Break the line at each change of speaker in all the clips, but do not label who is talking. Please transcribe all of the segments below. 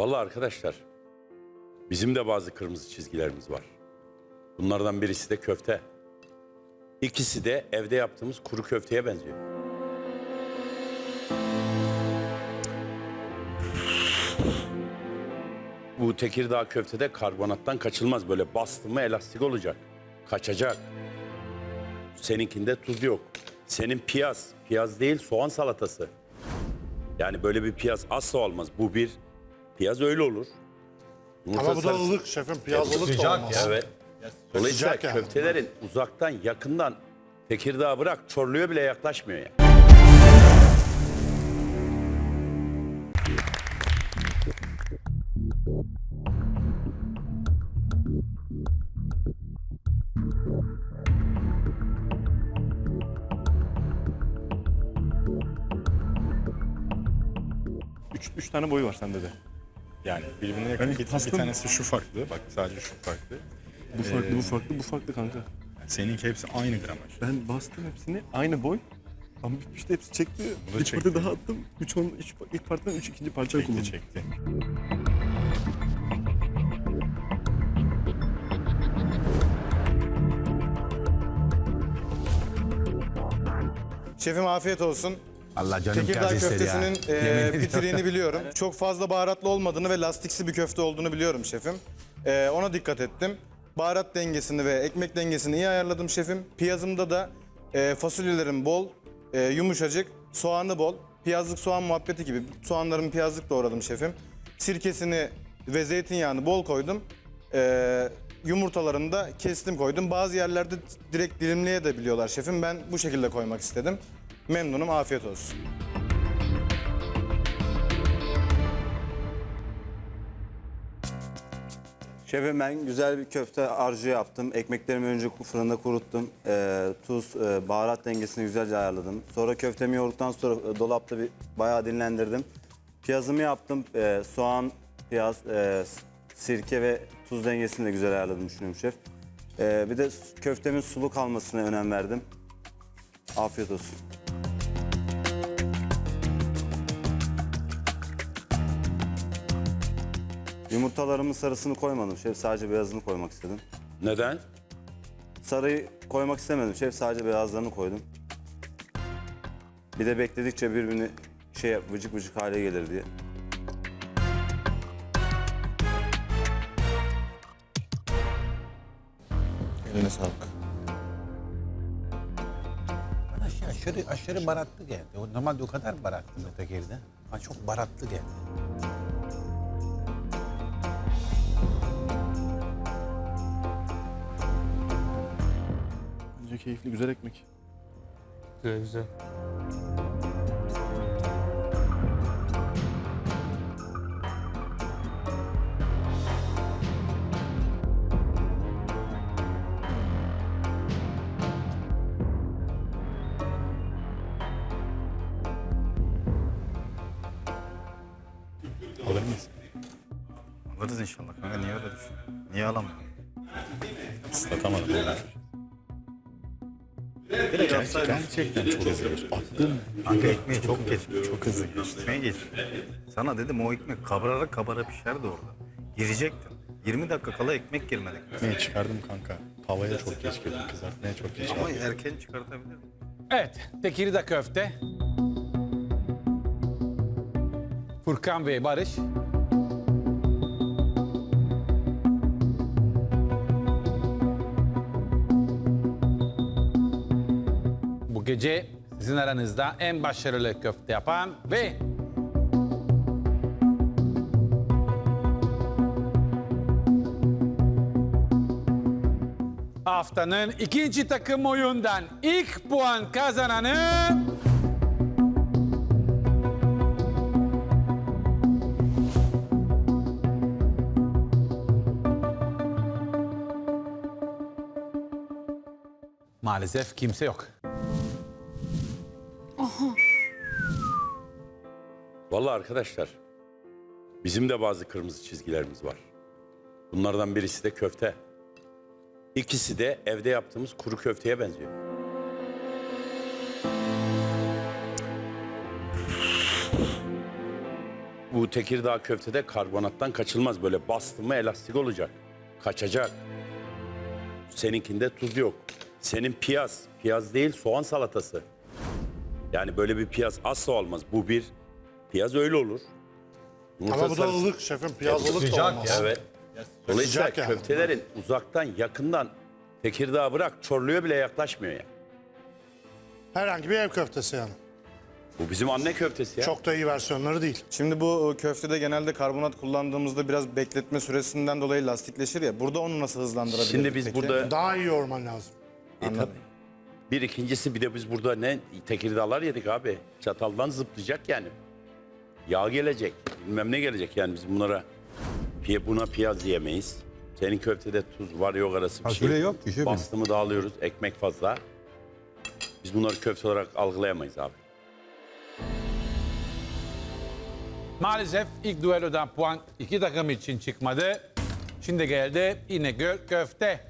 Vallahi arkadaşlar bizim de bazı kırmızı çizgilerimiz var. Bunlardan birisi de köfte. İkisi de evde yaptığımız kuru köfteye benziyor. Bu Tekirdağ köftede karbonattan kaçılmaz. Böyle bastı mı elastik olacak. Kaçacak. Seninkinde tuz yok. Senin piyaz, piyaz değil soğan salatası. Yani böyle bir piyaz asla olmaz. Bu bir piyaz öyle olur. Yumurta
Ama bu da
sarısı-
ılık şefim. Piyazlılık da olmaz.
Evet. Dolayısıyla
Sıcak yani.
köftelerin uzaktan yakından Tekirdağ bırak Çorlu'ya bile yaklaşmıyor yani.
Üç, üç tane boyu var sende de. Yani birbirine yakın.
Ben
Bir, bir tanesi şu farklı. Bak sadece şu farklı.
Bu farklı, bu farklı, bu farklı kanka.
Seninki hepsi aynı gramaj.
Ben bastım hepsini aynı boy. Ama işte hepsi çekti.
Bu da
bir
çekti.
parça daha attım. Üç on, üç, ilk partiden üç ikinci parça
Çekti
kullandım.
çekti.
Şefim afiyet olsun.
Allah canım
Tekirdağ
istedi ya.
köftesinin
Yemin
e,
ediyorum.
pitiriğini biliyorum. Çok fazla baharatlı olmadığını ve lastiksi bir köfte olduğunu biliyorum şefim. E, ona dikkat ettim. Baharat dengesini ve ekmek dengesini iyi ayarladım şefim. Piyazımda da e, fasulyelerim bol, e, yumuşacık, soğanı bol. Piyazlık soğan muhabbeti gibi soğanlarımı piyazlık doğradım şefim. Sirkesini ve zeytinyağını bol koydum. E, yumurtalarını da kestim koydum. Bazı yerlerde direkt dilimleye de biliyorlar şefim. Ben bu şekilde koymak istedim. Memnunum, afiyet olsun.
Şefim ben güzel bir köfte harcı yaptım. Ekmeklerimi önce fırında kuruttum. Ee, tuz, e, baharat dengesini güzelce ayarladım. Sonra köftemi yoğurduktan sonra e, dolapta bir bayağı dinlendirdim. Piyazımı yaptım. Ee, soğan, piyaz, e, sirke ve tuz dengesini de güzel ayarladım düşünüyorum şef. Ee, bir de köftemin sulu kalmasına önem verdim. Afiyet olsun. Yumurtalarımın sarısını koymadım şef. Sadece beyazını koymak istedim.
Neden?
Sarıyı koymak istemedim şef. Sadece beyazlarını koydum. Bir de bekledikçe birbirini şey vıcık vıcık hale gelir diye.
Eline sağlık.
Bana şey aşırı, aşırı baratlı geldi. O normalde o kadar baratlı mı Tekir'de? Ama çok baratlı geldi.
Keyifli, güzel ekmek.
Güzel güzel.
Alır mıyız?
Alırız inşallah kanka niye öyle düşün? Niye alamıyorum?
Islatamadım.
Gerçekten,
Gerçekten çok hızlı. Attın.
kanka ekmeği çok geç, çok hızlı geçti. Ekmeği geç. Sana dedim o ekmek kabara kabara pişerdi orada. Girecektin. 20 dakika kala ekmek girmedi.
Ekmeği çıkardım kanka. Tavaya çok geç girdim. Kızartmaya çok geç
Ama
girdim.
erken çıkartabilirim.
Evet, Tekirdağ köfte. Furkan ve Barış. Gece sizin aranızda en başarılı köfte yapan ve haftanın ikinci takım oyundan ilk puan kazananı maalesef kimse yok.
Vallahi arkadaşlar bizim de bazı kırmızı çizgilerimiz var. Bunlardan birisi de köfte. İkisi de evde yaptığımız kuru köfteye benziyor. Bu Tekirdağ köftede karbonattan kaçılmaz. Böyle bastı mı elastik olacak. Kaçacak. Seninkinde tuz yok. Senin piyaz. Piyaz değil soğan salatası. Yani böyle bir piyaz asla olmaz. Bu bir piyaz öyle olur. Yumurta
Ama bu da
sarısı-
ılık şefim. Piyaz ılık da olmaz.
Evet. Dolayısıyla
Sıcak yani.
köftelerin uzaktan yakından Tekirdağ bırak Çorlu'ya bile yaklaşmıyor yani.
Herhangi bir ev köftesi yani.
Bu bizim anne köftesi ya.
Çok da iyi versiyonları değil.
Şimdi bu e, köftede genelde karbonat kullandığımızda biraz bekletme süresinden dolayı lastikleşir ya. Burada onu nasıl hızlandırabiliriz
Şimdi biz
peki?
burada
Daha iyi yoğurman lazım.
E, tabii. Bir ikincisi bir de biz burada ne Tekirdağlar yedik abi. Çataldan zıplayacak yani. Yağ gelecek. Bilmem ne gelecek yani biz bunlara piye, buna piyaz yiyemeyiz. Senin köftede tuz var yok arası bir
Fasulye
şey.
yok ki şefim.
Bastımı dağılıyoruz. Ekmek fazla. Biz bunları köfte olarak algılayamayız abi.
Maalesef ilk düellodan puan iki takım için çıkmadı. Şimdi geldi İnegöl köfte.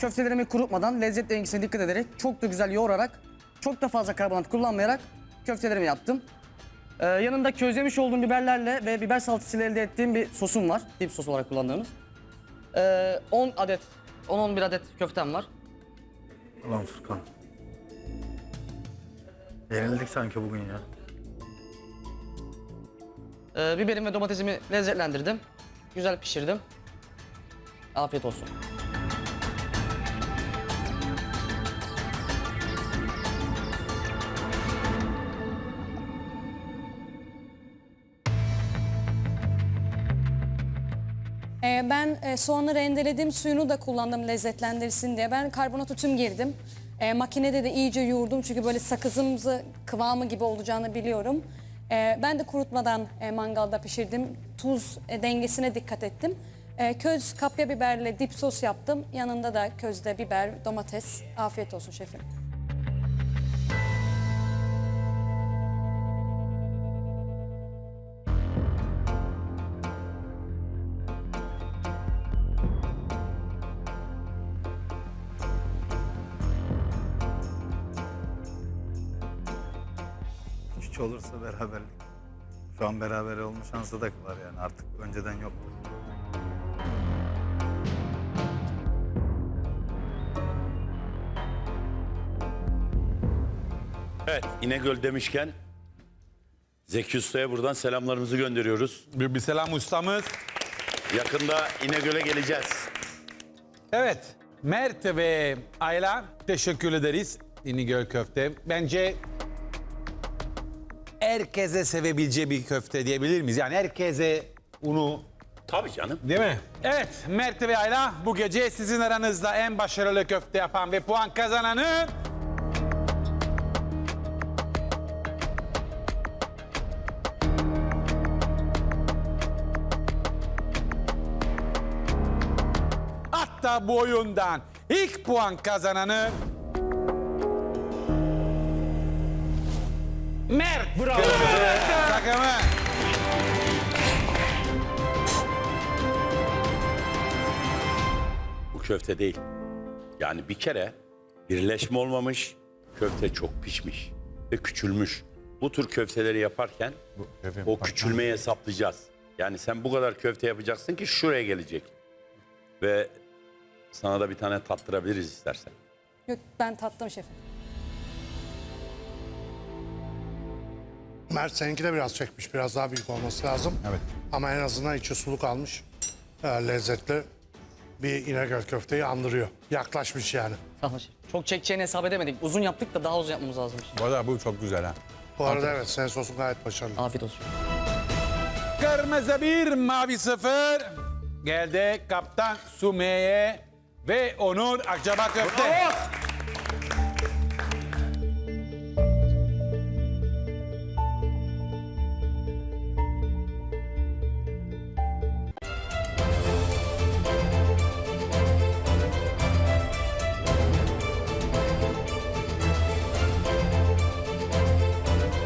Köftelerimi kurutmadan lezzet dengesine dikkat ederek çok da güzel yoğurarak çok da fazla karbonat kullanmayarak köftelerimi yaptım. Ee, yanında közlemiş olduğum biberlerle ve biber salatasıyla elde ettiğim bir sosum var. Dip sos olarak kullandığımız. Ee, 10 adet, 10-11 adet köftem var.
Ulan Furkan. Yenildik sanki bugün ya.
Ee, biberim ve domatesimi lezzetlendirdim. Güzel pişirdim. Afiyet olsun.
Ben e, soğanı rendeledim, suyunu da kullandım lezzetlendirsin diye. Ben karbonatı tüm girdim. Ee, makinede de iyice yoğurdum çünkü böyle sakızımsı kıvamı gibi olacağını biliyorum. Ee, ben de kurutmadan e, mangalda pişirdim. Tuz e, dengesine dikkat ettim. Ee, köz kapya biberle dip sos yaptım. Yanında da közde biber, domates. Afiyet olsun şefim.
Hiç olursa beraberlik. Şu an beraber olma şansı da var yani artık önceden yoktu.
Evet İnegöl demişken Zeki Usta'ya buradan selamlarımızı gönderiyoruz.
Bir, bir selam ustamız.
Yakında İnegöl'e geleceğiz.
Evet, Mert ve Ayla teşekkür ederiz. İnegöl köfte. Bence herkese sevebileceği bir köfte diyebilir miyiz? Yani herkese onu
Tabii canım.
Değil mi? Evet, Mert ve Ayla bu gece sizin aranızda en başarılı köfte yapan ve puan kazananı... Hatta bu oyundan ilk puan kazananı... Mert! Bravo! Takımı.
Bu köfte değil. Yani bir kere birleşme olmamış, köfte çok pişmiş ve küçülmüş. Bu tür köfteleri yaparken o küçülmeyi hesaplayacağız. Yani sen bu kadar köfte yapacaksın ki şuraya gelecek. Ve sana da bir tane tattırabiliriz istersen.
Yok ben tattım şefim.
Mert seninki de biraz çekmiş. Biraz daha büyük olması lazım.
Evet.
Ama en azından içi sulu kalmış. Ee, lezzetli bir İnegöl köfteyi andırıyor. Yaklaşmış yani.
Şef. Çok çekeceğini hesap edemedik. Uzun yaptık da daha uzun yapmamız lazım.
Bu arada bu çok güzel ha.
Bu arada evet senin sosun gayet başarılı.
Afiyet olsun.
Kırmızı bir, mavi sıfır. Geldi kaptan Sümeyye ve Onur Akçaba Köfte.